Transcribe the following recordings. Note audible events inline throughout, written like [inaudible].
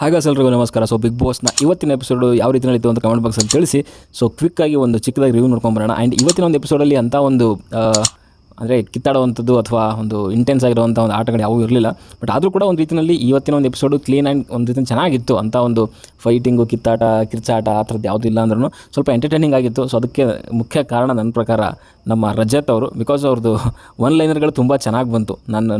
ಹಾಗಾಗಿ ಎಲ್ರಿಗೂ ನಮಸ್ಕಾರ. ಸೊ ಬಿಗ್ ಬಾಸ್ನ ಇವತ್ತಿನ ಎಪಿಸೋಡ್ ಯಾವ ರೀತಿ ನಡೀತು ಅಂತ ಕಮೆಂಟ್ ಬಾಕ್ಸಲ್ಲಿ ತಿಳಿಸಿ. ಸೊ ಕ್ವಿಕ್ಕಾಗಿ ಒಂದು ಚಿಕ್ಕದಾಗಿ ರಿವ್ಯೂ ನೋಡ್ಕೊಂಬರೋಣ ಆ್ಯಂಡ್ ಇವತ್ತಿನ ಒಂದು ಎಪಿಸೋಡಲ್ಲಿ ಅಂಥ ಒಂದು ಅಂದರೆ ಕಿತ್ತಾಡುವಂಥದ್ದು ಅಥವಾ ಒಂದು ಇಂಟೆನ್ಸ್ ಆಗಿರುವಂಥ ಒಂದು ಆಟಗಳು ಯಾವೂ ಇರಲಿಲ್ಲ. ಬಟ್ ಆದರೂ ಕೂಡ ಒಂದು ರೀತಿಯಲ್ಲಿ ಇವತ್ತಿನ ಒಂದು ಎಪಿಸೋಡು ಕ್ಲೀನ್ ಆ್ಯಂಡ್ ಒಂದು ರೀತಿ ಚೆನ್ನಾಗಿತ್ತು. ಅಂಥ ಒಂದು ಫೈಟಿಂಗು ಕಿತ್ತಾಟ, ಕಿರ್ಚಾಟ ಆ ಥರದ್ದು ಯಾವುದೂ ಇಲ್ಲ ಅಂದ್ರೂ ಸ್ವಲ್ಪ ಎಂಟರ್ಟೈನಿಂಗ್ ಆಗಿತ್ತು. ಸೊ ಅದಕ್ಕೆ ಮುಖ್ಯ ಕಾರಣ ನನ್ನ ಪ್ರಕಾರ ನಮ್ಮ ರಜತ್ ಅವರು ಬಿಕಾಸ್ ಅವ್ರದ್ದು ಒನ್ ಲೈನರ್ಗಳು ತುಂಬ ಚೆನ್ನಾಗಿ ಬಂತು. ನಾನು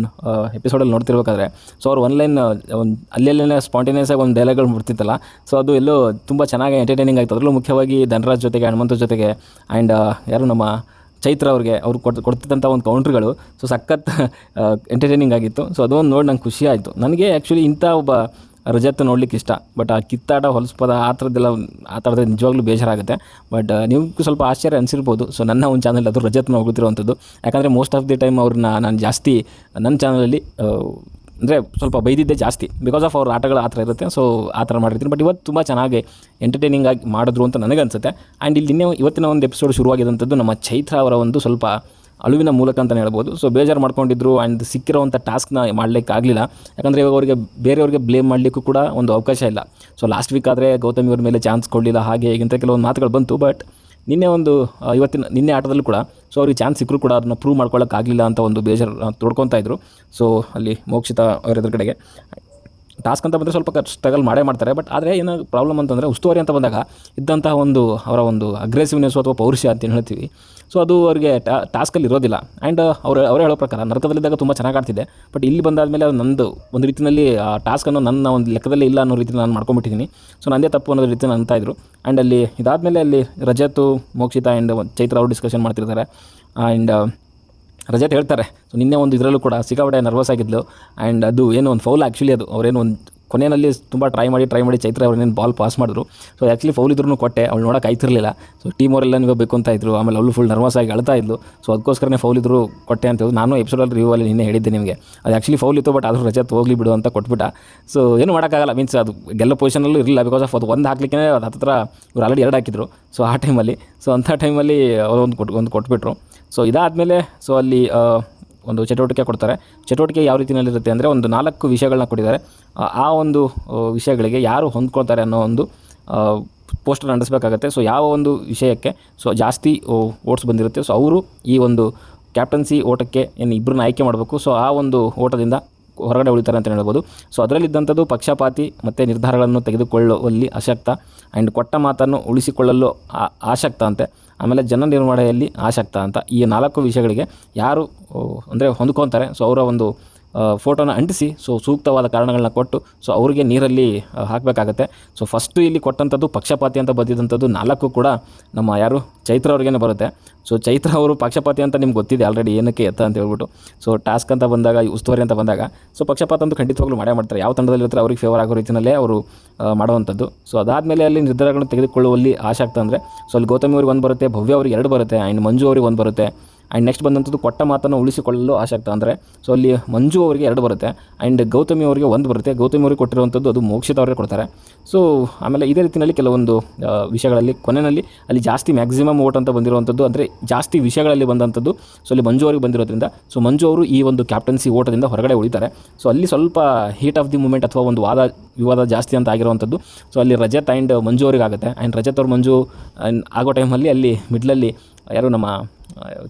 ಎಪಿಸೋಡಲ್ಲಿ ನೋಡ್ತಿರ್ಬೇಕಾದ್ರೆ. ಸೊ ಅವ್ರು ಒನ್ ಲೈನ್ ಒಂದು ಅಲ್ಲೆಲ್ಲೇ ಸ್ಪಾಂಟೇನಿಯಸ್ ಆಗಿ ಒಂದು ಡೈಲಾಗ್ಗಳು ಬಿಡ್ತಿತ್ತಲ್ಲ ಸೊ ಅದು ಎಲ್ಲೋ ತುಂಬ ಚೆನ್ನಾಗಿ ಎಂಟರ್ಟೈನಿಂಗ್ ಆಯಿತು. ಅದರಲ್ಲೂ ಮುಖ್ಯವಾಗಿ ಧನರಾಜ್ ಜೊತೆಗೆ, ಹನುಮಂತ ಜೊತೆಗೆ ಆ್ಯಂಡ್ ಯಾರು ನಮ್ಮ ಚೈತ್ರ ಅವ್ರಿಗೆ ಅವ್ರು ಕೊಟ್ಟು ಕೊಡ್ತಿದ್ದಂಥ ಒಂದು ಕೌಂಟ್ರ್ಗಳು ಸೊ ಸಖತ್ ಎಂಟರ್ಟೈನಿಂಗ್ ಆಗಿತ್ತು. ಸೊ ಅದೊಂದು ನೋಡಿ ನಂಗೆ ಖುಷಿ ಆಯಿತು. ನನಗೆ ಆ್ಯಕ್ಚುಲಿ ಇಂಥ ಒಬ್ಬ ರಜತ್ ನೋಡ್ಲಿಕ್ಕೆ ಇಷ್ಟ. ಬಟ್ ಆ ಕಿತ್ತಾಟ, ಹೊಲಸ್ಪದ ಆ ಥರದ್ದೆಲ್ಲ, ಆ ಥರದ್ದು ನಿಜವಾಗ್ಲೂ ಬೇಜಾರಾಗುತ್ತೆ. ಬಟ್ ನಿಮಗೂ ಸ್ವಲ್ಪ ಆಶ್ಚರ್ಯ ಅನಿಸಿರ್ಬೋದು. ಸೊ ನನ್ನ ಒಂದು ಚಾನಲ್ ಅದು ರಜತ್ನ ಹೋಗುತ್ತಿರುವಂಥದ್ದು ಯಾಕಂದರೆ ಮೋಸ್ಟ್ ಆಫ್ ದಿ ಟೈಮ್ ಅವ್ರನ್ನ ನಾನು ಜಾಸ್ತಿ ನನ್ನ ಚಾನಲಲ್ಲಿ ಅಂದರೆ ಸ್ವಲ್ಪ ಬೈದಿದ್ದೇ ಜಾಸ್ತಿ ಬಿಕಾಸ್ ಆಫ್ ಅವ್ರ ಆಟಗಳು ಆ ಥರ ಇರುತ್ತೆ. ಸೊ ಆ ಥರ ಮಾಡಿರ್ತೀನಿ. ಬಟ್ ಇವತ್ತು ತುಂಬ ಚೆನ್ನಾಗಿ ಎಂಟರ್ಟೈನಿಂಗ್ ಆಗಿ ಮಾಡಿದ್ರು ಅಂತ ನನಗೆ ಅನಿಸುತ್ತೆ. ಆ್ಯಂಡ್ ಇಲ್ಲಿ ನಿನ್ನೆ ಇವತ್ತಿನ ಒಂದು ಎಪಿಸೋಡ್ ಶುರುವಾಗಿದ್ದಂಥದ್ದು ನಮ್ಮ ಚೈತ್ರ ಅವರ ಒಂದು ಸ್ವಲ್ಪ ಅಳುವಿನ ಮೂಲಕ ಅಂತಲೇ ಹೇಳ್ಬೋದು. ಸೊ ಬೇಜಾರು ಮಾಡ್ಕೊಂಡಿದ್ರು ಆ್ಯಂಡ್ ಸಿಕ್ಕಿರೋವಂಥ ಟಾಸ್ಕ್ನ ಮಾಡಲಿಕ್ಕೆ ಆಗಲಿಲ್ಲ. ಯಾಕಂದರೆ ಇವಾಗ ಅವರಿಗೆ ಬೇರೆಯವ್ರಿಗೆ ಬ್ಲೇಮ್ ಮಾಡಲಿಕ್ಕೂ ಕೂಡ ಒಂದು ಅವಕಾಶ ಇಲ್ಲ. ಸೊ ಲಾಸ್ಟ್ ವೀಕ್ ಆದರೆ ಗೌತಮಿ ಅವ್ರ ಮೇಲೆ ಚಾನ್ಸ್ ಕೊಡಲಿಲ್ಲ, ಹಾಗೆ ಹೀಗಿಂತ ಕೆಲವೊಂದು ಮಾತುಗಳು ಬಂತು. ಬಟ್ ನಿನ್ನೆ ಒಂದು ಇವತ್ತಿನ, ನಿನ್ನೆ ಆಟದಲ್ಲೂ ಕೂಡ ಸೊ ಅವ್ರಿಗೆ ಚಾನ್ಸ್ ಸಿಕ್ಕರೂ ಕೂಡ ಅದನ್ನು ಪ್ರೂವ್ ಮಾಡ್ಕೊಳ್ಳೋಕ್ಕಾಗಲಿಲ್ಲ ಅಂತ ಒಂದು ಬೇಜಾರು ತೋಡ್ಕೊತಾ ಇದ್ರು. ಸೊ ಅಲ್ಲಿ ಮೋಕ್ಷಿತ ಅವರೆದ್ರ ಎದುರುಗಡೆಗೆ ಟಾಸ್ಕ್ ಅಂತ ಬಂದರೆ ಸ್ವಲ್ಪ ಸ್ಟ್ರಗಲ್ ಮಾಡೇ ಮಾಡ್ತಾರೆ. ಬಟ್ ಆದರೆ ಏನೋ ಪ್ರಾಬ್ಲಮ್ ಅಂತಂದರೆ ಉಸ್ತುವಾರಿ ಅಂತ ಬಂದಾಗ ಇದ್ದಂತಹ ಒಂದು ಅವರ ಒಂದು ಅಗ್ರೆಸಿವ್ನೆಸ್ ಅಥವಾ ಪೌರುಷ ಅಂತ ಹೇಳ್ತೀವಿ. ಸೊ ಅದು ಅವರಿಗೆ ಟಾಸ್ಕಲ್ಲಿ ಇರೋದಿಲ್ಲ. ಆ್ಯಂಡ್ ಅವರು, ಅವರೇ ಹೇಳೋ ಪ್ರಕಾರ ನರಕದಲ್ಲಿದ್ದಾಗ ತುಂಬ ಚೆನ್ನಾಗಿ ಆಡ್ತಿದ್ದೆ ಬಟ್ ಇಲ್ಲಿ ಬಂದಾದಮೇಲೆ ಅದು ನಂದು ಒಂದು ರೀತಿಯಲ್ಲಿ ಆ ಟಾಸ್ಕನ್ನು ನನ್ನ ಒಂದು ಲೆಕ್ಕದಲ್ಲಿ ಇಲ್ಲ ಅನ್ನೋ ರೀತಿ ನಾನು ಮಾಡ್ಕೊಂಬಿಟ್ಟಿದ್ದೀನಿ ಸೊ ನಂದೇ ತಪ್ಪು ಅನ್ನೋ ರೀತಿ ನಾನು ಇದ್ದರು ಆ್ಯಂಡ್ ಅಲ್ಲಿ ಇದಾದಮೇಲೆ ಅಲ್ಲಿ ರಜತು, ಮೋಕ್ಷಿತ ಆ್ಯಂಡ್ ಚೈತ್ರ ಅವರು ಡಿಸ್ಕಷನ್ ಮಾಡ್ತಿರ್ತಾರೆ. ಆ್ಯಂಡ್ ರಜತ್ ಹೇಳ್ತಾರೆ. ಸೊ ನಿನ್ನೆ ಒಂದು ಇದರಲ್ಲೂ ಕೂಡ ಸಿಕ್ಕಾಪಟ್ಟೆ ನರ್ವಸ್ ಆಗಿದ್ಲು. ಆ್ಯಂಡ್ ಅದು ಏನು ಒಂದು ಫೌಲ್ ಆ್ಯಕ್ಚುಲಿ ಅದು. ಅವರೇನು ಒಂದು ಕೊನೆಯಲ್ಲಿ ತುಂಬ ಟ್ರೈ ಮಾಡಿ ಟ್ರೈ ಮಾಡಿ ಚೈತ್ರ ಅವ್ರನ್ನೇನು ಬಾಲ್ ಪಾಸ್ ಮಾಡಿದ್ರು. ಸೊ ಆ್ಯಕ್ಚುಲಿ ಫೌಲ್ ಇದ್ರೂ ಕೊಟ್ಟೆ. ಅವ್ಳು ನೋಡೋಕೆ ಆಯ್ತಿರಲಿಲ್ಲ. ಸೊ ಟೀಮ್ ಅವರೆಲ್ಲ ನೀವು ಬೇಕು ಅಂತ ಇದ್ರು. ಆಮೇಲೆ ಅವಳು ಫುಲ್ ನರ್ವಸ್ ಆಗಿ ಅಳ್ತಾ ಇದ್ಲು. ಸೊ ಅದಕ್ಕೋಸ್ಕರನೇ ಫೌಲ್ ಇದ್ರು ಕೊಟ್ಟೆ ಅಂತ ಹೇಳಿದ್ರು. ನಾನು ಎಪಿಸೋಡಲ್ಲಿ ರಿವ್ಯೂ ಅಲ್ಲಿ ನಿನ್ನೆ ಹೇಳಿದ್ದೆ ನಿಮಗೆ. ಅದು ಆ್ಯಕ್ಚುಲಿ ಫೌಲ್ ಇತ್ತು ಬಟ್ ಆದರೂ ರಜತ್ ಹೋಗಲಿ ಬಿಡು ಅಂತ ಕೊಟ್ಬಿಟ್ಟ. ಸೊ ಏನು ಮಾಡೋಕ್ಕಾಗಲ್ಲ. ಮೀನ್ಸ್ ಅದು ಗೆಲ್ಲೋ ಪೊಸಿಷನಲ್ಲೂ ಇರಲಿಲ್ಲ. ಬಿಕಾಸ್ ಆಫ್ ಅದು ಒಂದು ಹಾಕ್ಲಿಕ್ಕೆ ಅದು ಹತ್ರ ಇವ್ರು ಆಲ್ರೆಡಿ ಎರಡು ಹಾಕಿದ್ರು. ಸೊ ಆ ಟೈಮಲ್ಲಿ ಸೊ ಅಂಥ ಟೈಮಲ್ಲಿ ಅವರು ಒಂದು ಕೊಟ್ಟು ಒಂದು ಕೊಟ್ಬಿಟ್ರು. ಸೊ ಇದಾದಮೇಲೆ ಸೊ ಅಲ್ಲಿ ಒಂದು ಚಟುವಟಿಕೆ ಕೊಡ್ತಾರೆ. ಚಟುವಟಿಕೆ ಯಾವ ರೀತಿಯಲ್ಲಿರುತ್ತೆ ಅಂದರೆ ಒಂದು ನಾಲ್ಕು ವಿಷಯಗಳನ್ನ ಕೊಟ್ಟಿದ್ದಾರೆ. ಆ, ಒಂದು ವಿಷಯಗಳಿಗೆ ಯಾರು ಹೊಂದ್ಕೊಳ್ತಾರೆ ಅನ್ನೋ ಒಂದು ಪೋಸ್ಟರ್ ಅಂಟಿಸ್ಬೇಕಾಗತ್ತೆ. ಸೊ ಯಾವ ಒಂದು ವಿಷಯಕ್ಕೆ ಸೊ ಜಾಸ್ತಿ ಓಟ್ಸ್ ಬಂದಿರುತ್ತೆ. ಸೊ ಅವರು ಈ ಒಂದು ಕ್ಯಾಪ್ಟನ್ಸಿ ಓಟಕ್ಕೆ ಏನು ಇಬ್ಬರನ್ನ ಆಯ್ಕೆ ಮಾಡಬೇಕು. ಸೊ ಆ ಒಂದು ಓಟದಿಂದ ಹೊರಗಡೆ ಉಳಿತಾರೆ ಅಂತ ಹೇಳ್ಬೋದು. ಸೊ ಅದರಲ್ಲಿದ್ದಂಥದ್ದು ಪಕ್ಷಪಾತಿ ಮತ್ತು ನಿರ್ಧಾರಗಳನ್ನು ತೆಗೆದುಕೊಳ್ಳುವಲ್ಲಿ ಅಶಕ್ತ. ಆ್ಯಂಡ್ ಕೊಟ್ಟ ಮಾತನ್ನು ಉಳಿಸಿಕೊಳ್ಳಲು ಆಸಕ್ತ ಅಂತೆ. ಆಮೇಲೆ ಜನ ನಿರ್ವಹಣೆಯಲ್ಲಿ ಆಸಕ್ತ ಅಂತ ಈ ನಾಲ್ಕು ವಿಷಯಗಳಿಗೆ ಯಾರು ಅಂದರೆ ಹೊಂದ್ಕೊತಾರೆ. ಸೊ ಅವರ ಒಂದು ಫೋಟೋನ ಅಂಟಿಸಿ ಸೊ ಸೂಕ್ತವಾದ ಕಾರಣಗಳನ್ನ ಕೊಟ್ಟು ಸೊ ಅವರಿಗೆ ನೀರಲ್ಲಿ ಹಾಕಬೇಕಾಗತ್ತೆ. ಸೊ ಫಸ್ಟು ಇಲ್ಲಿ ಕೊಟ್ಟಂಥದ್ದು ಪಕ್ಷಪಾತಿ ಅಂತ ಬಂದಿದ್ದಂಥದ್ದು ನಾಲ್ಕು ಕೂಡ ನಮ್ಮ ಯಾರು ಚೈತ್ರ ಅವ್ರಿಗೇನೆ ಬರುತ್ತೆ. ಸೊ ಚೈತ್ರ ಅವರು ಪಕ್ಷಪಾತಿ ಅಂತ ನಿಮ್ಗೆ ಗೊತ್ತಿದೆ ಆಲ್ರೆಡಿ ಏನಕ್ಕೆ ಎತ್ತ ಅಂತ ಹೇಳ್ಬಿಟ್ಟು. ಸೊ ಟಾಸ್ಕ್ ಅಂತ ಬಂದಾಗ ಉಸ್ತುವಾರಿ ಅಂತ ಬಂದಾಗ ಸೊ ಪಕ್ಷಪಾತ ಅಂತೂ ಖಂಡಿತವಾಗ್ಲೂ ಮಾಡೇ ಮಾಡ್ತಾರೆ. ಯಾವ ತಂಡದಲ್ಲಿರ್ತಾರೆ ಅವ್ರಿಗೆ ಫೇವರ್ ಆಗೋ ರೀತಿಯಲ್ಲೇ ಅವರು ಮಾಡುವಂಥದ್ದು. ಸೊ ಅದಾದಮೇಲೆ ಅಲ್ಲಿ ನಿರ್ಧಾರಗಳನ್ನು ತೆಗೆದುಕೊಳ್ಳುವಲ್ಲಿ ಆಸಕ್ತ ಅಂದರೆ ಸೊ ಅಲ್ಲಿ ಗೌತಮಿ ಅವ್ರಿಗೆ ಒಂದು ಬರುತ್ತೆ, ಭವ್ಯ ಅವ್ರಿಗೆ ಎರಡು ಬರುತ್ತೆ ಆ್ಯಂಡ್ ಮಂಜು ಅವ್ರಿಗೆ ಒಂದು ಬರುತ್ತೆ. ಆ್ಯಂಡ್ ನೆಕ್ಸ್ಟ್ ಬಂದಂಥದ್ದು ಕೊಟ್ಟ ಮಾತನ್ನು ಉಳಿಸಿಕೊಳ್ಳಲು ಆಸಕ್ತ ಅಂದರೆ ಸೊ ಅಲ್ಲಿ ಮಂಜು ಅವರಿಗೆ ಎರಡು ಬರುತ್ತೆ. ಆ್ಯಂಡ್ ಗೌತಮಿ ಅವರಿಗೆ ಒಂದು ಬರುತ್ತೆ. ಗೌತಮಿ ಅವರಿಗೆ ಕೊಟ್ಟಿರುವಂಥದ್ದು ಅದು ಮೋಕ್ಷಿತ ಅವರಿಗೆ ಕೊಡ್ತಾರೆ. ಸೊ ಆಮೇಲೆ ಇದೇ ರೀತಿಯಲ್ಲಿ ಕೆಲವೊಂದು ವಿಷಯಗಳಲ್ಲಿ, ಕೊನೆಯಲ್ಲಿ ಅಲ್ಲಿ ಜಾಸ್ತಿ ಮ್ಯಾಕ್ಸಿಮಮ್ ಓಟ್ ಅಂತ ಬಂದಿರುವಂಥದ್ದು ಅಂದರೆ ಜಾಸ್ತಿ ವಿಷಯಗಳಲ್ಲಿ ಬಂದಂಥದ್ದು ಸೊ ಅಲ್ಲಿ ಮಂಜು ಅವರಿಗೆ ಬಂದಿರೋದ್ರಿಂದ ಸೊ ಮಂಜು ಅವರು ಈ ಒಂದು ಕ್ಯಾಪ್ಟನ್ಸಿ ಓಟದಿಂದ ಹೊರಗಡೆ ಉಳಿತಾರೆ. ಸೊ ಅಲ್ಲಿ ಸ್ವಲ್ಪ ಹೀಟ್ ಆಫ್ ದಿ ಮೂಮೆಂಟ್ ಅಥವಾ ಒಂದು ವಾದ, ವಿವಾದ ಜಾಸ್ತಿ ಅಂತ ಆಗಿರುವಂಥದ್ದು ಸೊ ಅಲ್ಲಿ ರಜತ್ ಆ್ಯಂಡ್ ಮಂಜು ಅವ್ರಿಗೆ ಆಗುತ್ತೆ ಆ್ಯಂಡ್ ರಜತ್ ಅವ್ರ ಮಂಜು ಆಗೋ ಟೈಮಲ್ಲಿ ಅಲ್ಲಿ ಮಿಡ್ಲಲ್ಲಿ ಯಾರು ನಮ್ಮ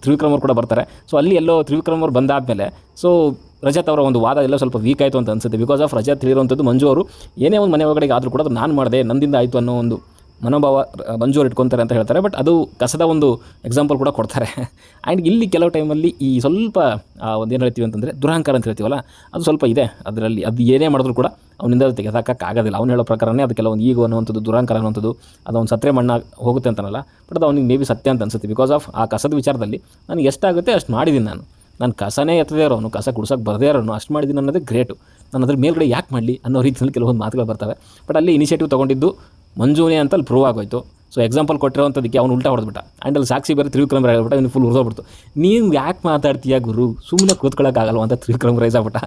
ತ್ರಿವಿಕ್ರಮ್ ಅವರು ಕೂಡ ಬರ್ತಾರೆ. ಸೊ ಅಲ್ಲಿ ಎಲ್ಲೋ ತ್ರಿವಿಕ್ರಮ್ ಬಂದಾದ ಬಂದಾದಮೇಲೆ ಸೊ ರಜತ್ ಅವರ ಒಂದು ವಾದ ಎಲ್ಲ ಸ್ವಲ್ಪ ವೀಕ್ ಆಯಿತು ಅಂತ ಅನಿಸುತ್ತೆ. ಬಿಕಾಸ್ ಆಫ್ ರಜತ್ ಹೇಳಿರುವಂಥದ್ದು ಮಂಜು ಅವರು, ಏನೇ ಒಂದು ಮನೆ ಒಳಗಡೆ ಆದರೂ ಕೂಡ ಅದು ನಾನು ಮಾಡಿದೆ, ನಂದಿಂದ ಆಯಿತು ಅನ್ನೋ ಒಂದು ಮನೋಭಾವ ಮಂಜೂರು ಇಟ್ಕೊತಾರೆ ಅಂತ ಹೇಳ್ತಾರೆ. ಬಟ್ ಅದು ಕಸದ ಒಂದು ಎಕ್ಸಾಂಪಲ್ ಕೂಡ ಕೊಡ್ತಾರೆ. [laughs] ಆ್ಯಂಡ್ ಇಲ್ಲಿ ಕೆಲವು ಟೈಮಲ್ಲಿ ಈ ಸ್ವಲ್ಪ ಒಂದು ಏನು ಹೇಳ್ತೀವಿ ಅಂತಂದರೆ ದುರಹಂಕಾರ ಅಂತ ಹೇಳ್ತೀವಲ್ಲ, ಅದು ಸ್ವಲ್ಪ ಇದೆ. ಅದರಲ್ಲಿ ಅದು ಏನೇ ಮಾಡಿದ್ರು ಕೂಡ ಅವನಿಂದ ಅದು ತೆಗೆದಾಕೋಕ್ಕಾಗೋದಿಲ್ಲ. ಅವ್ನು ಹೇಳೋ ಪ್ರಕಾರನೇ ಅದು ಕೆಲವೊಂದು ಈಗ ಅನ್ನುವಂಥದ್ದು, ದುರಹಂಕಾರ ಅನ್ನುವಂಥದ್ದು ಅದೊಂದು ಸತ್ರೆ ಮಣ್ಣ ಹೋಗುತ್ತೆ ಅಂತನಲ್ಲ. ಬಟ್ ಅದು ಅವ್ನಿಗೆ ಮೇ ಬಿ ಸತ್ಯ ಅಂತ ಅನ್ಸುತ್ತೆ. ಬಿಕಾಸ್ ಆಫ್ ಆ ಕಸದ ವಿಚಾರದಲ್ಲಿ ನನಗೆ ಎಷ್ಟಾಗುತ್ತೆ ಅಷ್ಟು ಮಾಡಿದ್ದೀನಿ ನಾನು. ನಾನು ಕಸನೇ ಎತ್ತದೇ ಇರೋನು, ಕಸ ಕುಡ್ಸೋಕೆ ಬರದೇ ಇರೋನು, ಅಷ್ಟು ಮಾಡಿದ್ದೀನಿ ಅನ್ನೋದೇ ಗ್ರೇಟು ನಾನು ಅದ್ರ ಮೇಲ್ಗಡೆ ಯಾಕೆ ಮಾಡಲಿ ಅನ್ನೋ ರೀತಿಯಲ್ಲಿ ಕೆಲವೊಂದು ಮಾತುಗಳು ಬರ್ತವೆ. ಬಟ್ ಅಲ್ಲಿ ಇನಿಷಿಯೇಟಿವ್ ತೊಗೊಂಡಿದ್ದು ಮಂಜುನೇ ಅಂತ ಅಲ್ಲಿ ಪ್ರೂವ್ ಆಗೋಯ್ತು. ಸೊ ಎಕ್ಸಾಂಪಲ್ ಕೊಟ್ಟಿರೋಂಥದ್ದಕ್ಕೆ ಅವ್ನು ಉಲ್ಟಾ ಹೊಡೆದ್ಬಿಟ್ಟ. ಆ್ಯಂಡ್ ಅಲ್ಲಿ ಸಾಕ್ಷಿ ಬೇರೆ ತ್ರಿವಿಕ್ರಮ್ ರೈ ಆಗ್ಬಿಟ್ಟ, ಇನ್ನು ಫುಲ್ ಉರಿದೋಗ್ಬಿಡ್ತು ನೀವು ಯಾಕೆ ಮಾತಾಡ್ತೀಯ ಗುರು? ಸುಮ್ಮನೆ ಕೂತ್ಕೊಳ್ಳೋಕ್ಕಾಗಲ್ವ ಅಂತ ತ್ರಿವಿಕ್ರಮ್ ರೈಸ್ ಆಗ್ಬಿಟ್ಟ.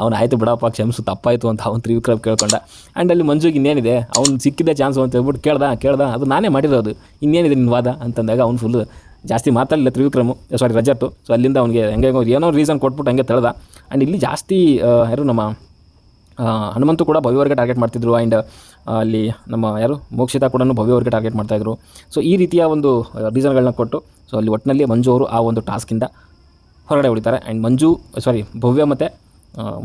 ಅವ್ನು ಆಯಿತು ಬಿಡಪ್ಪ, ಕ್ಷಮಿಸು, ತಪ್ಪಾಯಿತು ಅಂತ ಅವ್ನು ತ್ರಿವಿಕ್ರಮ್ ಕೇಳ್ಕೊಂಡ. ಆ್ಯಂಡ್ ಅಲ್ಲಿ ಮಂಜುಗೆ ಇನ್ನೇನಿದೆ? ಅವ್ನು ಸಿಕ್ಕಿದ್ದೆ ಚಾನ್ಸು ಅಂತ ಹೇಳ್ಬಿಟ್ಟು ಕೇಳ್ದ ಕೇಳ್ದ. ಅದು ನಾನೇ ಮಾಡಿರೋದು. ಇನ್ನೇನಿದೆ ನಿನ್ನ ವಾದ ಅಂತಂದಾಗ ಅವ್ನು ಫುಲ್ ಜಾಸ್ತಿ ಮಾತಾಡಲಿಲ್ಲ ತ್ರಿವಿಕ್ರಮು ಸಾರಿ ರಜತ್ತು. ಸೊ ಅಲ್ಲಿಂದ ಅವ್ನಿಗೆ ಹೆಂಗೆ ಏನೋ ರೀಸನ್ ಕೊಟ್ಬಿಟ್ಟು ಹಂಗೆ ತೆಳ್ದ. ಆ್ಯಂಡ್ ಇಲ್ಲಿ ಜಾಸ್ತಿ ಯಾರು ನಮ್ಮ ಹನುಮಂತು ಕೂಡ ಭವ್ಯವರ್ಗೆ ಟಾರ್ಗೆಟ್ ಮಾಡ್ತಿದ್ರು. ಆ್ಯಂಡ್ ಅಲ್ಲಿ ನಮ್ಮ ಯಾರು ಮೋಕ್ಷಿತಾ ಕೂಡ ಭವ್ಯವರ್ಗೆ ಟಾರ್ಗೆಟ್ ಮಾಡ್ತಾಯಿದ್ರು. ಸೊ ಈ ರೀತಿಯ ಒಂದು ರೀಸನ್ಗಳನ್ನ ಕೊಟ್ಟು ಸೊ ಅಲ್ಲಿ ಒಟ್ಟಿನಲ್ಲಿ ಮಂಜು ಅವರು ಆ ಒಂದು ಟಾಸ್ಕಿಂದ ಹೊರಗಡೆ ಹೊಡಿತಾರೆ. ಆ್ಯಂಡ್ ಮಂಜು ಸಾರಿ ಭವ್ಯ ಮತ್ತು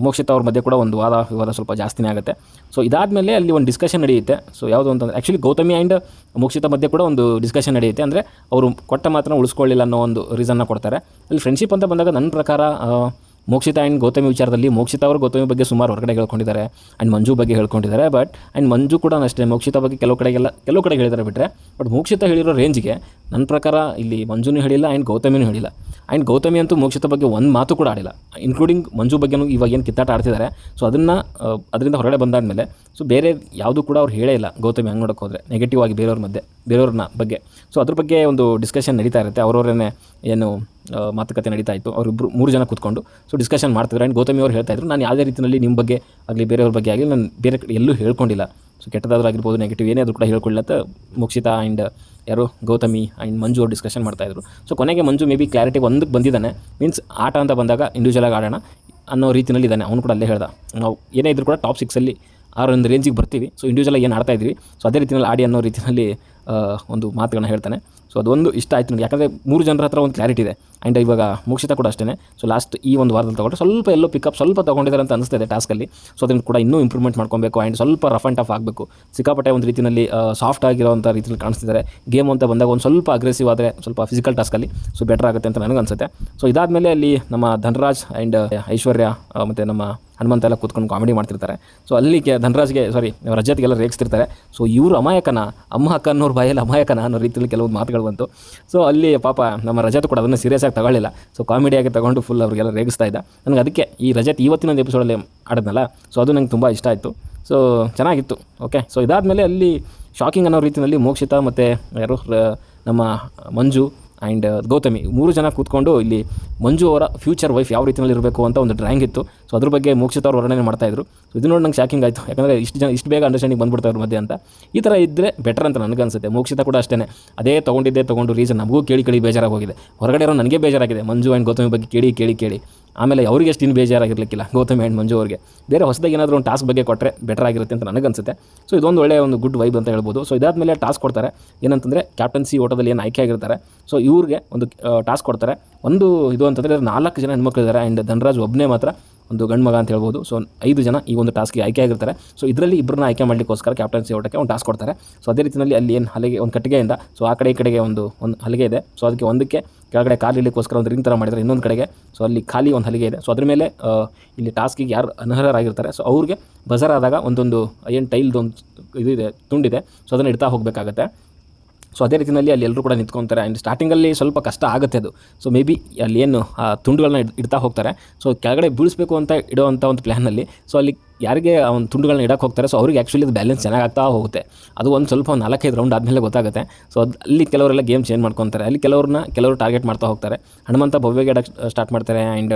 ಮೋಕ್ಷಿತ ಅವ್ರ ಮಧ್ಯೆ ಕೂಡ ಒಂದು ವಾದ, ವಿವಾದ ಸ್ವಲ್ಪ ಜಾಸ್ತಿನೇ ಆಗುತ್ತೆ. ಸೊ ಇದಾದಮೇಲೆ ಅಲ್ಲಿ ಒಂದು ಡಿಸ್ಕಷನ್ ನಡೆಯುತ್ತೆ. ಸೊ ಯಾವುದು ಅಂತಂದರೆ ಆ್ಯಕ್ಚುಲಿ ಗೌತಮಿ ಆ್ಯಂಡ್ ಮೋಕ್ಷಿತ ಮಧ್ಯೆ ಕೂಡ ಒಂದು ಡಿಸ್ಕಷನ್ ನಡೆಯುತ್ತೆ. ಅಂದರೆ, ಅವರು ಕೊಟ್ಟ ಮಾತ್ರ ಉಳಿಸ್ಕೊಳ್ಳಿಲ್ಲ ಅನ್ನೋ ಒಂದು ರೀಸನ್ನ ಕೊಡ್ತಾರೆ. ಅಲ್ಲಿ ಫ್ರೆಂಡ್ಶಿಪ್ ಅಂತ ಬಂದಾಗ ನನ್ನ ಪ್ರಕಾರ ಮೋಕ್ಷಿತ ಆ್ಯಂಡ್ ಗೌತಮಿ ವಿಚಾರದಲ್ಲಿ ಮೋಕ್ಷಿತ ಅವರು ಗೌತಮಿ ಬಗ್ಗೆ ಸುಮಾರು ಹೊರಗಡೆ ಹೇಳ್ಕೊಂಡಿದ್ದಾರೆ. ಆ್ಯಂಡ್ ಮಂಜು ಬಗ್ಗೆ ಹೇಳ್ಕೊಂಡಿದ್ದಾರೆ. ಬಟ್ ಆ್ಯಂಡ್ ಮಂಜು ಕೂಡ ಅಷ್ಟೇ, ಮೋಕ್ಷಿತ ಬಗ್ಗೆ ಕೆಲವು ಕಡೆಗೆಲ್ಲ, ಕೆಲವು ಕಡೆ ಹೇಳಿದ್ದಾರೆ ಬಿಟ್ಟರೆ ಬಟ್ ಮೋಕ್ಷಿತ ಹೇಳಿರೋ ರೇಂಜ್ಗೆ ನನ್ನ ಪ್ರಕಾರ ಇಲ್ಲಿ ಮಂಜುನೂ ಹೇಳಿಲ್ಲ ಆ್ಯಂಡ್ ಗೌತಮಿನೂ ಹೇಳಿಲ್ಲ. ಆ್ಯಂಡ್ ಗೌತಮಿ ಅಂತೂ ಮೋಕ್ಷಿತ ಬಗ್ಗೆ ಒಂದು ಮಾತು ಕೂಡ ಆಡಿಲ್ಲ. ಇನ್ಕ್ಲೂಡಿಂಗ್ ಮಂಜು ಬಗ್ಗೆನೂ ಇವಾಗ ಏನು ಕಿತ್ತಾಟ ಆಡ್ತಿದ್ದಾರೆ. ಸೊ ಅದನ್ನು ಅದರಿಂದ ಹೊರಗಡೆ ಬಂದಾದಮೇಲೆ ಸೊ ಬೇರೆ ಯಾವುದೂ ಕೂಡ ಅವ್ರು ಹೇಳೇ ಇಲ್ಲ ಗೌತಮಿ ಹಂಗೆ ನೋಡೋಕೆ ಹೋದರೆ ನೆಗೆಟಿವ್ ಆಗಿ ಬೇರೆಯವ್ರ ಮಧ್ಯೆ. ಬೇರೆಯವ್ರನ್ನ ಬಗ್ಗೆ. ಸೊ ಅದ್ರ ಬಗ್ಗೆ ಒಂದು ಡಿಸ್ಕಷನ್ ನಡೀತಾ ಇರುತ್ತೆ. ಅವರವರೇ ಏನು ಮಾತುಕತೆ ನಡೀತಾ ಇತ್ತು. ಅವರಿಬ್ಬರು ಮೂರು ಜನ ಕೂತ್ಕೊಂಡು ಸೊ ಡಿಸ್ಕಷನ್ ಮಾಡ್ತಿದ್ರು. ಆ್ಯಂಡ್ ಗೌತಮಿ ಅವ್ರು ಹೇಳ್ತಾ ಇದ್ರು, ನಾನು ಯಾವುದೇ ರೀತಿಯಲ್ಲಿ ನಿಮ್ಮ ಬಗ್ಗೆ ಆಗಲಿ, ಬೇರೆಯವ್ರ ಬಗ್ಗೆ ಆಗಲಿ ನಾನು ಬೇರೆ ಕಡೆ ಎಲ್ಲೂ ಹೇಳ್ಕೊಂಡಿಲ್ಲ. ಸೊ ಕೆಟ್ಟದಾದ್ರೂ ಆಗಿರ್ಬೋದು ನೆಗೆಟಿವ್ ಏನೇ ಆದರೂ ಕೂಡ ಹೇಳ್ಕೊಳ್ಳಿ ಅಂತ ಮುಕ್ಷಿತಾ ಆ್ಯಂಡ್ ಯಾರು ಗೌತಮಿ ಆ್ಯಂಡ್ ಮಂಜು ಅವ್ರು ಡಿಸ್ಕಷನ್ ಮಾಡ್ತಾಯಿದ್ರು ಸೊ ಕೊನೆಗೆ ಮಂಜು ಮೇ ಬಿ ಕ್ಲಾರಿಟಿ ಒಂದಕ್ಕೆ ಬಂದಿದ್ದಾನೆ. ಮೀನ್ಸ್ ಆಟ ಅಂತ ಬಂದಾಗ ಇಂಡಿವಿಜುವಲಾಗಿ ಆಡೋಣ ಅನ್ನೋ ರೀತಿಯಲ್ಲಿ ಇದ್ದಾನೆ. ಅವನು ಕೂಡ ಅಲ್ಲೇ ಹೇಳ್ದ. ನಾವು ಏನೇ ಇದ್ರೂ ಕೂಡ ಟಾಪ್ ಸಿಕ್ಸಲ್ಲಿ ಆ ಒಂದು ರೇಂಜಿಗೆ ಬರ್ತೀವಿ. ಸೊ ಇಂಡಿವಿಜುವಲಾಗಿ ಏನು ಆಡ್ತಾ ಇದ್ವಿ ಸೊ ಅದೇ ರೀತಿಯಲ್ಲಿ ಆಡಿ ಅನ್ನೋ ರೀತಿಯಲ್ಲಿ ಒಂದು ಮಾತುಗಳನ್ನ ಹೇಳ್ತಾನೆ. ಸೊ ಅದೊಂದು ಇಷ್ಟ ಆಯಿತು ನನಗೆ. ಯಾಕಂದರೆ ಮೂರು ಜನರ ಹತ್ರ ಒಂದು ಕ್ಲಾರಿಟಿ ಇದೆ. ಆ್ಯಂಡ್ ಇವಾಗ ಮುಕ್ಷಿತ ಕೂಡ ಅಷ್ಟೇ ಸೊ ಲಾಸ್ಟ್ ಈ ಒಂದು ವಾರದಲ್ಲಿ ತಗೊಂಡ್ರೆ ಸ್ವಲ್ಪ ಎಲ್ಲೋ ಪಿಕಪ್ ಸ್ವಲ್ಪ ತೊಗೊಂಡಿದ್ದಾರೆ ಅಂತ ಅನಿಸ್ತಿದೆ ಟಾಸ್ಕಲ್ಲಿ ಸೊ ಅದನ್ನು ಕೂಡ ಇನ್ನೂ ಇಂಪ್ರೂವ್ಮೆಂಟ್ ಮಾಡ್ಕೊಬೇಕು ಆ್ಯಂಡ್ ಸ್ವಲ್ಪ ರಫ್ ಆ್ಯಂಡ್ ಟಫ್ ಆಗಬೇಕು. ಸಿಕ್ಕಾಪಟ್ಟೆ ಒಂದು ರೀತಿಯಲ್ಲಿ ಸಾಫ್ಟ್ ಆಗಿರೋಂಥ ರೀತಿಯಲ್ಲಿ ಕಾಣಿಸ್ತಿದ್ದಾರೆ. ಗೇಮ್ ಅಂತ ಬಂದಾಗ ಒಂದು ಸ್ವಲ್ಪ ಅಗ್ರೆಸಿವ್ ಆದರೆ ಸ್ವಲ್ಪ ಫಿಸಿಕಲ್ ಟಾಸ್ಕಲ್ಲಿ ಸೊ ಬೆಟರ್ ಆಗುತ್ತೆ ಅಂತ ನನಗೆ ಅನಿಸುತ್ತೆ ಸೊ ಇದಾದಮೇಲೆ ಅಲ್ಲಿ ನಮ್ಮ ಧನರಾಜ್ ಆ್ಯಂಡ್ ಐಶ್ವರ್ಯ ಮತ್ತು ನಮ್ಮ ಹನುಮಂತ ಎಲ್ಲ ಕೂತ್ಕೊಂಡು ಕಾಮಿಡಿ ಮಾಡ್ತಿರ್ತಾರೆ. ಸೊ ಅಲ್ಲಿ ಕೆ ಧನರಾಜ್ಗೆ ಸಾರಿ ರಜತ್ಗೆಲ್ಲ ರೇಗಿಸ್ತಿರ್ತಾರೆ. ಸೊ ಇವರು ಅಮಾಯಕನ, ಅಮ್ಮ ಅಕ್ಕ ಅನ್ನೋರ ಬಾಯಲ್ಲಿ ಅಮಾಯಕನ ಅನ್ನೋ ರೀತಿಯಲ್ಲಿ ಕೆಲವೊಂದು ಮಾತುಗಳು ಬಂತು. ಸೊ ಅಲ್ಲಿ ಪಾಪ ನಮ್ಮ ರಜತ್ ಕೂಡ ಅದನ್ನು ಸೀರಿಯಸ್ ಆಗಿ ತಗೊಳ್ಳಿಲ್ಲ. ಸೊ ಕಾಮಿಡಿಯಾಗಿ ತಗೊಂಡು ಫುಲ್ ಅವರಿಗೆಲ್ಲ ರೇಗಿಸ್ತಾ ಇದ್ದ. ನನಗೆ ಅದಕ್ಕೆ ಈ ರಜತ್ ಇವತ್ತಿನ ಒಂದು ಎಪಿಸೋಡಲ್ಲಿ ಆಡಿದ್ನಲ್ಲ ಸೊ ಅದು ನಂಗೆ ತುಂಬ ಇಷ್ಟ ಆಯಿತು. ಸೊ ಚೆನ್ನಾಗಿತ್ತು ಓಕೆ ಸೊ ಇದಾದಮೇಲೆ ಅಲ್ಲಿ ಶಾಕಿಂಗ್ ಅನ್ನೋ ರೀತಿಯಲ್ಲಿ ಮೋಕ್ಷಿತ ಮತ್ತು ಯಾರು ನಮ್ಮ ಮಂಜು ಆ್ಯಂಡ್ ಗೌತಮಿ, ಮೂರು ಜನ ಕೂತ್ಕೊಂಡು ಇಲ್ಲಿ ಮಂಜು ಅವರ ಫ್ಯೂಚರ್ ವೈಫ್ ಯಾವ ರೀತಿಯಲ್ಲಿ ಇರಬೇಕು ಅಂತ ಒಂದು ಡ್ರಾಯಿಂಗ್ ಇತ್ತು. ಸೊ ಅದ್ರ ಬಗ್ಗೆ ಮೋಕ್ಷಿತ ಅವರು ವರ್ಣನೆ ಮಾಡ್ತಾಯಿದ್ರು ಸೊ ಇದು ನೋಡಿ ನಂಗೆ ಶಾಕಿಂಗ್ ಆಯಿತು. ಯಾಕಂದರೆ ಇಷ್ಟು ಜನ, ಇಷ್ಟು ಬೇಗ ಅಂಡರ್ಸ್ಟ್ಯಾಂಡಿಂಗ್ ಬಂದ್ಬಿಡ್ತಾರೆ ಮಧ್ಯೆ ಅಂತ. ಈ ಥರ ಇದ್ದರೆ ಬೆಟರ್ ಅಂತ ನನಗೆ ಅನಿಸುತ್ತೆ. ಮೋಕ್ಷಿತ ಕೂಡ ಅಷ್ಟೇ ಅದೇ ತೊಗೊಂಡಿದ್ದೆ ತೊಗೊಂಡು ರೀಸನ್ ನಮಗೂ ಕೇಳಿ ಕೇಳಿ ಬೇಜಾರಾಗಿ ಹೋಗಿದೆ ಹೊರಗಡೆ ಇರೋ ನನಗೆ ಬೇಜಾರಾಗಿದೆ. ಮಂಜು ಆ್ಯಂಡ್ ಗೌತಮಿ ಬಗ್ಗೆ ಕೇಳಿ ಕೇಳಿ ಕೇಳಿ. ಆಮೇಲೆ ಅವರಿಗೆ ಎಷ್ಟು ಇನ್ನು ಬೇಜಾರಾಗಿರಲಿಕ್ಕಿಲ್ಲ ಗೌತಮಿ ಆ್ಯಂಡ್ ಮಂಜು ಅವರಿಗೆ. ಬೇರೆ ಹೊಸದಾಗಿ ಏನಾದರೂ ಒಂದು ಟಾಸ್ಕ್ ಬಗ್ಗೆ ಕೊಟ್ಟರೆ ಬೆಟರ್ ಆಗಿರುತ್ತೆ ಅಂತ ಅನಿಸುತ್ತೆ. ಸೊ ಇದೊಂದು ಒಳ್ಳೆಯ ಒಂದು ಗುಡ್ ವೈಬ್ ಅಂತ ಹೇಳ್ಬೋದು. ಸೊ ಇದಾದ ಮೇಲೆ ಟಾಸ್ಕ್ ಕೊಡ್ತಾರೆ. ಏನಂತಂದರೆ ಕ್ಯಾಪ್ಟನ್ಸಿ ಓಟದಲ್ಲಿ ಏನು ಆಯ್ಕೆ ಆಗಿರ್ತಾರೆ. ಸೊ ಇವ್ರಿಗೆ ಒಂದು ಟಾಸ್ಕ್ ಕೊಡ್ತಾರೆ. ಒಂದು ಇದು ಅಂತಂದರೆ ನಾಲ್ಕು ಜನ ಹೆಣ್ಮಕ್ಳು ಇದ್ದಾರೆ ಆ್ಯಂಡ್ ಧನರಾಜ್ ಒಬ್ಬನೇ ಮಾತ್ರ ಒಂದು ಗಂಡು ಮಗ ಅಂತ ಹೇಳ್ಬೋದು. ಸೊ ಐದು ಜನ ಈ ಒಂದು ಟಾಸ್ಕ್ಗೆ ಆಯ್ಕೆ ಆಗಿರ್ತಾರೆ. ಸೊ ಇದರಲ್ಲಿ ಇಬ್ಬರನ್ನ ಆಯ್ಕೆ ಮಾಡಲಿಕ್ಕೋಸ್ಕರ ಕ್ಯಾಪ್ಟನ್ಸಿ ಓಟಕ್ಕೆ ಒಂದು ಟಾಸ್ಕ್ ಕೊಡ್ತಾರೆ. ಸೊ ಅದೇ ರೀತಿಯಲ್ಲಿ ಅಲ್ಲಿ ಏನು ಹಲಿಗೆ, ಒಂದು ಕಟ್ಟಿಗೆಯಿಂದ ಸೊ ಆ ಕಡೆ ಈ ಕಡೆಗೆ ಒಂದು ಒಂದು ಹಲಿಗೆ ಇದೆ. ಸೊ ಅದಕ್ಕೆ ಒಂದಕ್ಕೆ ಕೆಳಗಡೆ ಕಾಲು ಇಳಿಕೋಸ್ಕರ ಒಂದು ರಿಂಗ್ ಥರ ಮಾಡಿದರೆ ಇನ್ನೊಂದು ಕಡೆಗೆ ಸೊ ಅಲ್ಲಿ ಖಾಲಿ ಒಂದು ಹಲಿಗೆ ಇದೆ. ಸೊ ಅದ್ರ ಮೇಲೆ ಇಲ್ಲಿ ಟಾಸ್ಕಿಗೆ ಯಾರು ಅನರ್ಹರಾಗಿರ್ತಾರೆ. ಸೊ ಅವ್ರಿಗೆ ಬಜಾರ್ ಆದಾಗ ಒಂದೊಂದು ಏನು ಟೈಲ್ದು ಒಂದು ಇದು ಇದೆ, ತುಂಡಿದೆ. ಸೊ ಅದನ್ನು ಇಡ್ತಾ ಹೋಗಬೇಕಾಗತ್ತೆ. ಸೊ ಅದೇ ರೀತಿಯಲ್ಲಿ ಅಲ್ಲಿ ಎಲ್ಲರೂ ಕೂಡ ನಿಂತ್ಕೊತಾರೆ. ಆ್ಯಂಡ್ ಸ್ಟಾರ್ಟಿಂಗಲ್ಲಿ ಸ್ವಲ್ಪ ಕಷ್ಟ ಆಗುತ್ತೆ ಅದು. ಸೊ ಮೇ ಬಿ ಅಲ್ಲಿ ಏನು ತುಂಡುಗಳನ್ನ ಇಡ್, ಇಡ್ತಾ ಹೋಗ್ತಾರೆ. ಸೊ ಕೆಳಗಡೆ ಬೀಳಿಸಬೇಕು ಅಂತ ಇಡೋವಂಥ ಒಂದು ಪ್ಲ್ಯಾನಲ್ಲಿ ಸೊ ಅಲ್ಲಿ ಯಾರಿಗೆ ಒಂದು ತುಂಡುಗಳನ್ನ ಇಡಕ್ಕೆ ಹೋಗ್ತಾರೆ ಸೊ ಅವ್ರಿಗೆ ಆ್ಯಕ್ಚುಲಿ ಅದು ಬ್ಯಾಲೆನ್ಸ್ ಚೆನ್ನಾಗಿ ಆಗ್ತಾ ಹೋಗುತ್ತೆ. ಅದು ಒಂದು ಸ್ವಲ್ಪ ಒಂದು ನಾಲ್ಕೈದು ರೌಂಡ್ ಆದಮೇಲೆ ಗೊತ್ತಾಗುತ್ತೆ. ಸೊ ಅದು, ಅಲ್ಲಿ ಕೆಲವರೆಲ್ಲ ಗೇಮ್ ಚೇಂಜ್ ಮಾಡ್ಕೊತಾರೆ. ಅಲ್ಲಿ ಕೆಲವ್ರನ್ನ, ಕೆಲವರು ಟಾರ್ಗೆಟ್ ಮಾಡ್ತಾ ಹೋಗ್ತಾರೆ. ಹನುಮಂತ ಭವ್ಯಗೆ ಇಡಕ್ಕೆ ಸ್ಟಾರ್ಟ್ ಮಾಡ್ತಾರೆ. ಆ್ಯಂಡ್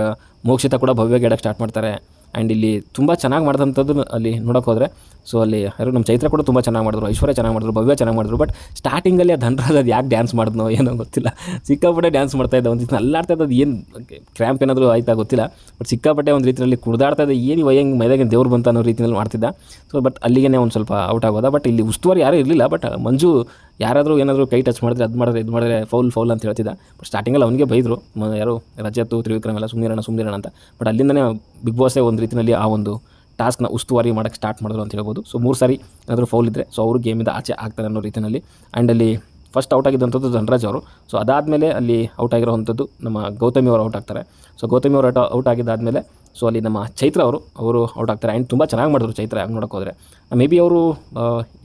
ಮೋಕ್ಷಿತ ಕೂಡ ಭವ್ಯಗೆ ಎಡಕ್ಕೆ ಸ್ಟಾರ್ಟ್ ಮಾಡ್ತಾರೆ. ಆ್ಯಂಡ್ ಇಲ್ಲಿ ತುಂಬ ಚೆನ್ನಾಗಿ ಮಾಡಿದಂಥದ್ದು ಅಲ್ಲಿ ನೋಡೋಕೆ ಹೋದರೆ. ಸೊ ಅಲ್ಲಿ ಯಾರು ನಮ್ಮ ಚೈತ್ರ ಕೂಡ ತುಂಬ ಚೆನ್ನಾಗಿ ಮಾಡಿದ್ರು. ಐಶ್ವರ್ಯ ಚೆನ್ನಾಗಿ ಮಾಡಿದ್ರು, ಭವ್ಯ ಚೆನ್ನಾಗಿ ಮಾಡಿದ್ರು. ಬಟ್ ಸ್ಟಾರ್ಟಿಂಗಲ್ಲಿ ಆ ಧನರಾಜ್ ಅದು ಯಾಕೆ ಡ್ಯಾನ್ಸ್ ಮಾಡಿದ್ನೋ ಏನೋ ಗೊತ್ತಿಲ್ಲ. ಸಿಕ್ಕಾಪಟ್ಟೆ ಡ್ಯಾನ್ಸ್ ಮಾಡ್ತಾ ಇದ್ದ ಒಂದು ಅಲ್ಲಾಡ್ತಾ ಇದ್ದದ್ದು ಏನು ಕ್ರ್ಯಾಂಪ್ ಏನಾದರೂ ಆಯ್ತಾ ಗೊತ್ತಿಲ್ಲ. ಬಟ್ ಸಿಕ್ಕಾಪಟ್ಟೆ ಒಂದು ರೀತಿಯಲ್ಲಿ ಕುಡ್ದಾಡ್ತಾ ಇದ್ದ ಏನು ವಯ್ಯಂಗೆ ಮೈದಾಗಿನ ದೇವ್ರು ಬಂತ ಅನ್ನೋ ರೀತಿಯಲ್ಲಿ ಮಾಡ್ತಿದ್ದ. ಸೊ ಬಟ್ ಅಲ್ಲಿಗೆ ಒಂದು ಸ್ವಲ್ಪ ಔಟ್ ಆಗೋದ. ಬಟ್ ಇಲ್ಲಿ ಉಸ್ತುವಾರಿ ಯಾರೂ ಇರಲಿಲ್ಲ. ಬಟ್ ಮಂಜು ಯಾರಾದರೂ ಏನಾದರೂ ಕೈ ಟಚ್ ಮಾಡಿದ್ರೆ ಅದು ಮಾಡಿದ್ರೆ ಇದು ಮಾಡಿದ್ರೆ ಫೌಲ್ ಫೌಲ್ ಅಂತ ಹೇಳ್ತಿದ್ದ. ಬಟ್ ಸ್ಟಾರ್ಟಿಂಗಲ್ಲಿ ಅವನಿಗೆ ಬೈದರು. ಯಾರು ರಜತ್ತು ತ್ರಿವಿಕ್ರಮ್ ಎಲ್ಲ ಸುಮ್ಮನಿರೋಣ ಸುಮ್ಮನಿರೋಣ ಅಂತ. ಬಟ್ ಅಲ್ಲಿಂದನೇ ಬಿಗ್ ಬಾಸೇ ಒಂದು ರೀತಿಯಲ್ಲಿ ಆ ಒಂದು ಟಾಸ್ಕ್ನ ಉಸ್ತುವಾರಿ ಮಾಡೋಕ್ಕೆ ಸ್ಟಾರ್ಟ್ ಮಾಡಿದ್ರು ಅಂತ ಹೇಳ್ಬೋದು. ಸೊ ಮೂರು ಸಾರಿ ಏನಾದರೂ ಫೌಲ್ ಇದ್ದರೆ ಸೊ ಅವರು ಗೇಮಿಂದ ಆಚೆ ಆಗ್ತಾರೆ ಅನ್ನೋ ರೀತಿಯಲ್ಲಿ ಆ್ಯಂಡ್ ಅಲ್ಲಿ ಫಸ್ಟ್ ಔಟ್ ಆಗಿದ್ದಂಥದ್ದು ಧನರಾಜ್ ಅವರು. ಸೊ ಅದಾದಮೇಲೆ ಅಲ್ಲಿ ಔಟ್ ಆಗಿರೋವಂಥದ್ದು ನಮ್ಮ ಗೌತಮಿ ಅವರು ಔಟ್ ಆಗ್ತಾರೆ. ಸೊ ಗೌತಮಿ ಅವರು ಔಟ್ ಔಟ್ ಆಗಿದ್ದಾದಮೇಲೆ ಸೊ ಅಲ್ಲಿ ನಮ್ಮ ಚೈತ್ರ ಅವರು ಅವರು ಔಟ್ ಆಗ್ತಾರೆ. ಆ್ಯಂಡ್ ತುಂಬ ಚೆನ್ನಾಗಿ ಮಾಡಿದ್ರು ಚೈತ್ರ ಹಂಗೆ ನೋಡೋಕೆ ಹೋದರೆ. ಮೇ ಬಿ ಅವರು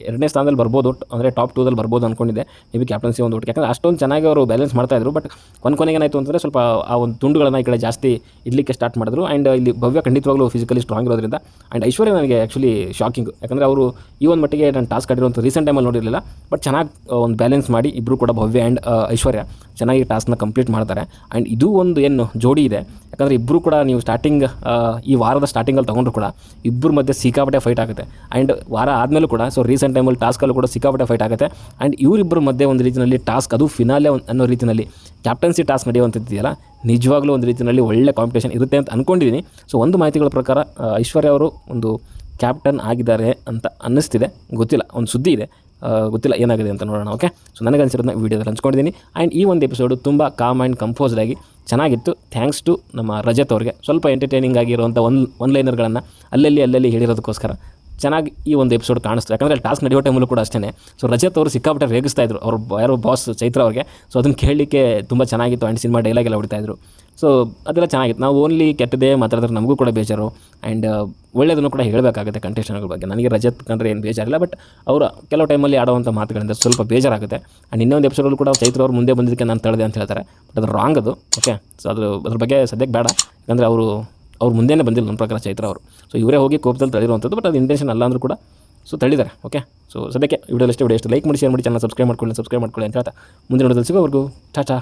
ಎರಡನೇ ಸ್ಥಾನದಲ್ಲಿ ಬರ್ಬೋದು ಅಂದರೆ ಟಾಪ್ ಟೂದಲ್ಲಿ ಬರ್ಬೋದು ಅಂದ್ಕೊಂಡಿದ್ದೆ ಮೇ ಬಿ ಕ್ಯಾಪ್ಟನ್ಸಿ ಒಂದು ಒಟ್ಟು ಯಾಕಂದರೆ ಅಷ್ಟೊಂದು ಚೆನ್ನಾಗಿ ಅವರು ಬ್ಯಾಲೆನ್ಸ್ ಮಾಡ್ತಾಯಿದ್ರು ಬಟ್ ಕೊನೆ ಕೊನೆಗೆ ಏನಾಯಿತು ಅಂತಂದರೆ ಸ್ವಲ್ಪ ಆ ಒಂದು ತುಂಡುಗಳನ್ನು ಈ ಕಡೆ ಜಾಸ್ತಿ ಇಡ್ಲಿಕ್ಕೆ ಸ್ಟಾರ್ಟ್ ಮಾಡಿದ್ರು. ಆ್ಯಂಡ್ ಇಲ್ಲಿ ಭವ್ಯ ಖಂಡಿತವಾಗ್ಲೂ ಫಿಸಿಕಲಿ ಸ್ಟ್ರಾಂಗ್ ಇರೋದ್ರಿಂದ. ಆ್ಯಂಡ್ ಐಶ್ವರ್ಯ ನನಗೆ ಆ್ಯಕ್ಚುಲಿ ಶಾಕಿಂಗ್ ಯಾಕಂದರೆ ಅವರು ಈ ಒಂದು ಮಟ್ಟಿಗೆ ನಾನು ಟಾಸ್ಕ್ ಕಟ್ಟಿರೋಂಥ ರೀಸೆಂಟ್ ಟೈಮಲ್ಲಿ ನೋಡಿರಲಿಲ್ಲ ಬಟ್ ಚೆನ್ನಾಗಿ ಒಂದು ಬ್ಯಾಲೆನ್ಸ್ ಮಾಡಿ ಇಬ್ಬರು ಕೂಡ ಭವ್ಯ ಆ್ಯಂಡ್ ಐಶ್ವರ್ಯ ಚೆನ್ನಾಗಿ ಟಾಸ್ಕ್ನ ಕಂಪ್ಲೀಟ್ ಮಾಡ್ತಾರೆ. ಆ್ಯಂಡ್ ಇದು ಒಂದು ಏನು ಜೋಡಿ ಇದೆ. ಯಾಕಂದರೆ ಇಬ್ಬರು ಕೂಡ ನೀವು ಸ್ಟಾರ್ಟಿಂಗ್ ಈ ವಾರದ ಸ್ಟಾರ್ಟಿಂಗಲ್ಲಿ ತೊಗೊಂಡ್ರು ಕೂಡ ಇಬ್ಬರು ಮಧ್ಯೆ ಸಿಕ್ಕಾಪಟ್ಟೆ ಫೈಟ್ ಆಗುತ್ತೆ. ಆ್ಯಂಡ್ ವಾರ ಆದಮೇಲೂ ಕೂಡ ಸೊ ರೀಸೆಂಟ್ ಟೈಮಲ್ಲಿ ಟಾಸ್ಕಲ್ಲೂ ಕೂಡ ಸಿಕ್ಕಾಪಟ್ಟೆ ಫೈಟ್ ಆಗುತ್ತೆ. ಆ್ಯಂಡ್ ಇವರಿಬ್ಬರ ಮಧ್ಯೆ ಒಂದು ರೀತಿಯಲ್ಲಿ ಟಾಸ್ಕ್ ಅದು ಫಿನಾಲೆ ಅನ್ನೋ ರೀತಿಯಲ್ಲಿ ಕ್ಯಾಪ್ಟನ್ಸಿ ಟಾಸ್ಕ್ ನಡೆಯುವಂಥದ್ದಿದೆಯಲ್ಲ, ನಿಜವಾಗ್ಲೂ ಒಂದು ರೀತಿಯಲ್ಲಿ ಒಳ್ಳೆ ಕಾಂಪಿಟೇಷನ್ ಇರುತ್ತೆ ಅಂತ ಅಂದ್ಕೊಂಡಿದ್ದೀನಿ ಸೊ ಒಂದು ಮಾಹಿತಿಗಳ ಪ್ರಕಾರ ಐಶ್ವರ್ಯ ಅವರು ಒಂದು ಕ್ಯಾಪ್ಟನ್ ಆಗಿದ್ದಾರೆ ಅಂತ ಅನ್ನಿಸ್ತಿದೆ. ಗೊತ್ತಿಲ್ಲ, ಒಂದು ಸುದ್ದಿ ಇದೆ. ಗೊತ್ತಿಲ್ಲ ಏನಾಗಿದೆ ಅಂತ ನೋಡೋಣ ಓಕೆ ಸೊ ನನಗೆ ಅನ್ಸಿರೋದನ್ನ ವೀಡಿಯೋದಲ್ಲಿ ಹಂಚ್ಕೊಂಡಿದ್ದೀನಿ. ಆ್ಯಂಡ್ ಈ ಒಂದು ಎಪಿಸೋಡು ತುಂಬ ಕಾಮ್ ಆ್ಯಂಡ್ ಕಂಪೋಸ್ಡ್ ಆಗಿ ಚೆನ್ನಾಗಿತ್ತು. ಥ್ಯಾಂಕ್ಸ್ ಟು ನಮ್ಮ ರಜತ್ ಅವ್ರಿಗೆ. ಸ್ವಲ್ಪ ಎಂಟರ್ಟೈನಿಂಗ್ ಆಗಿರುವಂಥ ಒನ್ ಒನ್ ಲೈನರ್ಗಳನ್ನು ಅಲ್ಲಲ್ಲಿ ಅಲ್ಲಲ್ಲಿ ಹೇಳಿರೋದಕ್ಕೋಸ್ಕರ ಚೆನ್ನಾಗಿ ಈ ಒಂದು ಎಪಿಸೋಡ್ ಕಾಣಿಸ್ತು. ಯಾಕಂದರೆ ಟಾಸ್ಕ್ ನಡೆಯೋ ಟೈಮಲ್ಲೂ ಕೂಡ ಅಷ್ಟೇ ಸೊ ರಜತ್ ಅವರು ಸಿಕ್ಕಾಪಟ್ಟೆ ರೇಗಿಸ್ತಾ ಇದ್ರು. ಅವ್ರು ಯಾರು ಬಾಸ್ ಚೈತ್ರ ಅವ್ರಿಗೆ. ಸೊ ಅದನ್ನು ಕೇಳಲಿಕ್ಕೆ ತುಂಬ ಚೆನ್ನಾಗಿತ್ತು. ಆ್ಯಂಡ್ ಸಿನಿಮಾ ಡೈಲಾಗ್ ಎಲ್ಲ ಹೊಡಿತಾ ಇದ್ರು. ಸೊ ಅದೆಲ್ಲ ಚೆನ್ನಾಗಿತ್ತು. ನಾವು ಓನ್ಲಿ ಕೆಟ್ಟದೇ ಮಾತಾಡಿದ್ರೆ ನಮಗೂ ಕೂಡ ಬೇಜಾರು. ಆ್ಯಂಡ್ ಒಳ್ಳೆಯದನ್ನು ಕೂಡ ಹೇಳಬೇಕಾಗುತ್ತೆ ಕಂಟೆಸ್ಟೆಂಟ್ಗಳ ಬಗ್ಗೆ. ನನಗೆ ರಜತ್ ಕಂಡ್ರೆ ಏನು ಬೇಜಾರಿಲ್ಲ ಬಟ್ ಅವರು ಕೆಲವು ಟೈಮಲ್ಲಿ ಆಡುವಂಥ ಮಾತುಗಳಿಂದ ಸ್ವಲ್ಪ ಬೇಜಾರಾಗುತ್ತೆ. ಆ್ಯಂಡ್ ಇನ್ನೊಂದು ಎಪಿಸೋಡಲ್ಲಿ ಕೂಡ ಚೈತ್ರ ಅವ್ರು ಮುಂದೆ ಬಂದಿದ್ದಕ್ಕೆ ನಾನು ತಳೆದೆ ಅಂತ ಹೇಳ್ತಾರೆ. ಬಟ್ ಅದು ರಾಂಗ್ ಅದು. ಓಕೆ ಸೊ ಅದು, ಅದ್ರ ಬಗ್ಗೆ ಸದ್ಯಕ್ಕೆ ಬೇಡ. ಯಾಕಂದರೆ ಅವರು, ಅವ್ರು ಮುಂದೆನೇ ಬಂದಿಲ್ಲ ನನ್ನ ಪ್ರಕಾರ ಚೈತ್ರ ಅವರು. ಸೊ ಇವರೇ ಹೋಗಿ ಕೋಪದಲ್ಲಿ ತಳಿರುವಂಥದ್ದು ಬಟ್ ಅದು ಇಂಟೆನ್ಷನ್ ಅಲ್ಲ ಅಂದರೂ ಕೂಡ ಸೊ ತಳ್ಳಿದ್ದಾರೆ. ಓಕೆ ಸೊ ಸದ್ಯಕ್ಕೆ ವಿಡಿಯೋ ಎಷ್ಟು ವಿಡಿಯೋ ಎಷ್ಟು ಲೈಕ್ ಮಾಡಿ ಶೇರ್ ಮಾಡಿ ಚಾನಲ್ ಸಬ್ಸ್ಕ್ರೈಬ್ ಮಾಡ್ಕೊಳ್ಳಿ ಸಬ್ಸ್ಕ್ರೈಬ್ ಮಾಡ್ಕೊಳ್ಳಿ ಅಂತ ಹೇಳ್ತಾ. ಮುಂದಿನ ನೋಡೋದಲ್ಲಿ ಸಿಗೋವರೆಗೂ ಟಾಟಾ